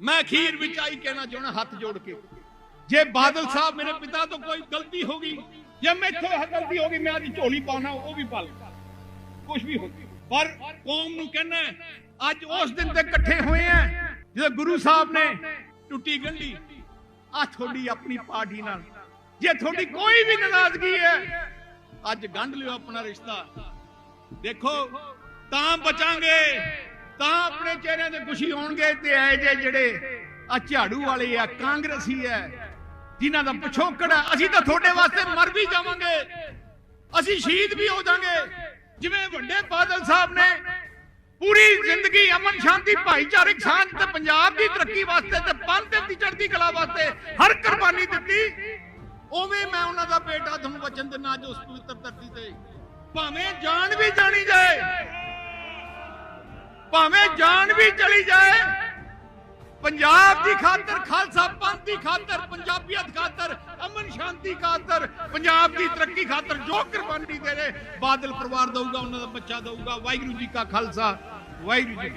ਮੈਂ ਅਖੀਰ ਵਿੱਚ ਆਈ ਕਹਿਣਾ ਚਾਹਣਾ ਹੱਥ ਜੋੜ ਕੇ। ਜੇ ਬਾਦਲ ਸਾਹਿਬ ਮੇਰੇ ਪਿਤਾ ਤੋਂ ਕੋਈ ਗਲਤੀ ਹੋ ਗਈ, ਜੇ ਮੈਥੋਂ ਗਲਤੀ ਹੋ ਗਈ, ਮੈਂ ਆਦੀ ਝੋਲੀ ਪਾਣਾ ਉਹ ਵੀ ਪਾ ਲਾਂ ਕੁਝ ਵੀ ਹੋ ਪਰ ਕੌਮ ਨੂੰ ਕਹਿਣਾ ਅੱਜ ਉਸ ਦਿਨ ਤੇ ਇਕੱਠੇ ਹੋਏ ਆ, ਜਦੋਂ ਗੁਰੂ ਸਾਹਿਬ ਨੇ ਟੁੱਟੀ ਗੰਢੀ ਆ ਤੁਹਾਡੀ ਆਪਣੀ ਪਾਰਟੀ ਨਾਲ। ਜੇ ਤੁਹਾਡੀ ਕੋਈ ਵੀ ਨਾਰਾਜ਼ਗੀ ਹੈ, ਅੱਜ ਗੰਢ ਲਿਓ ਆਪਣਾ ਰਿਸ਼ਤਾ। ਦੇਖੋ, ਤਾਂ ਬਚਾਂਗੇ। ਤਾਂ ਆਪਣੇ ਚਿਹਰਿਆਂ ਤੇ ਖੁਸ਼ੀ ਹੋਣਗੇ ਤੇ ਐ ਜੇ ਜਿਹੜੇ ਆ ਝਾੜੂ ਵਾਲੇ ਆ, ਕਾਂਗਰਸੀ ਐ ਜਿਨ੍ਹਾਂ ਦਾ ਪਿਛੋਕੜ ਹੈ? ਅਸੀਂ ਤਾਂ ਤੁਹਾਡੇ ਵਾਸਤੇ ਮਰ ਵੀ ਜਾਵਾਂਗੇ। ਅਸੀਂ ਸ਼ਹੀਦ ਵੀ ਹੋ ਜਾਾਂਗੇ। ਜਿਵੇਂ ਵੱਡੇ ਬਾਦਲ ਸਾਹਿਬ ਨੇ ਪੂਰੀ ਜ਼ਿੰਦਗੀ ਅਮਨ ਸ਼ਾਂਤੀ ਭਾਈਚਾਰਕ ਸਾਂਝ ਤੇ ਪੰਜਾਬ ਦੀ ਤਰੱਕੀ ਵਾਸਤੇ ਤੇ ਪੰਥ ਦੀ ਚੜ੍ਹਦੀ ਕਲਾ ਵਾਸਤੇ ਹਰ ਕੁਰਬਾਨੀ ਦਿੱਤੀ। ਉਵੇਂ ਮੈਂ ਉਹਨਾਂ ਦਾ ਬੇਟਾ ਤੁਹਾਨੂੰ ਵਚਨ ਦਿੰਦਾ ਜੋ ਉਸ ਪਵਿੱਤਰ ਧਰਤੀ ਤੇ। ਭਾਵੇਂ ਜਾਨ ਵੀ ਜਾ ਭਾਵੇਂ ਜਾਨ ਵੀ ਚਲੀ ਜਾਏ, ਪੰਜਾਬ ਦੀ ਖਾਤਰ, ਖਾਲਸਾ ਪੰਥ ਦੀ ਖਾਤਰ, ਪੰਜਾਬੀਅਤ ਖਾਤਰ, ਅਮਨ ਸ਼ਾਂਤੀ ਖਾਤਰ, ਪੰਜਾਬ ਦੀ ਤਰੱਕੀ ਖਾਤਰ ਜੋ ਕੁਰਬਾਨੀ ਦੇ ਰਹੇ, ਬਾਦਲ ਪਰਿਵਾਰ ਦਊਗਾ, ਉਹਨਾਂ ਦਾ ਬੱਚਾ ਦਊਗਾ, ਵਾਹਿਗੁਰੂ ਜੀ ਕਾ ਖਾਲਸਾ, ਵਾਹਿਗੁਰੂ ਜੀ